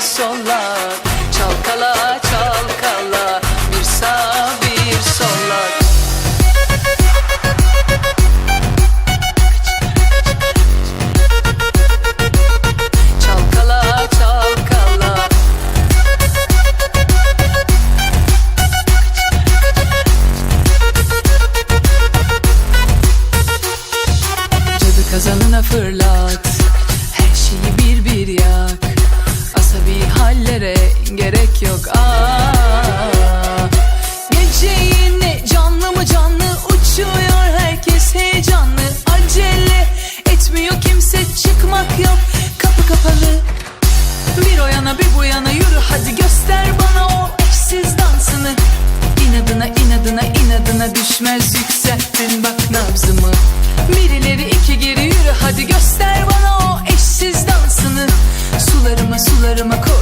sola. Çalkala bir sağ bir sola. Çalkala çalkala. Cadı kazanına fırlat şeyi bir bir yak. Asabi hallere gerek yok. Aa, Gece yine canlı mı canlı Uçuyor herkes heyecanlı. Acele etmiyor kimse çıkmak yok. Kapı kapalı. Bir o yana bir bu yana yürü hadi göster bana o eşsiz dansını. İnadına inadına inadına düşmez yükselttin bak dansını Sularıma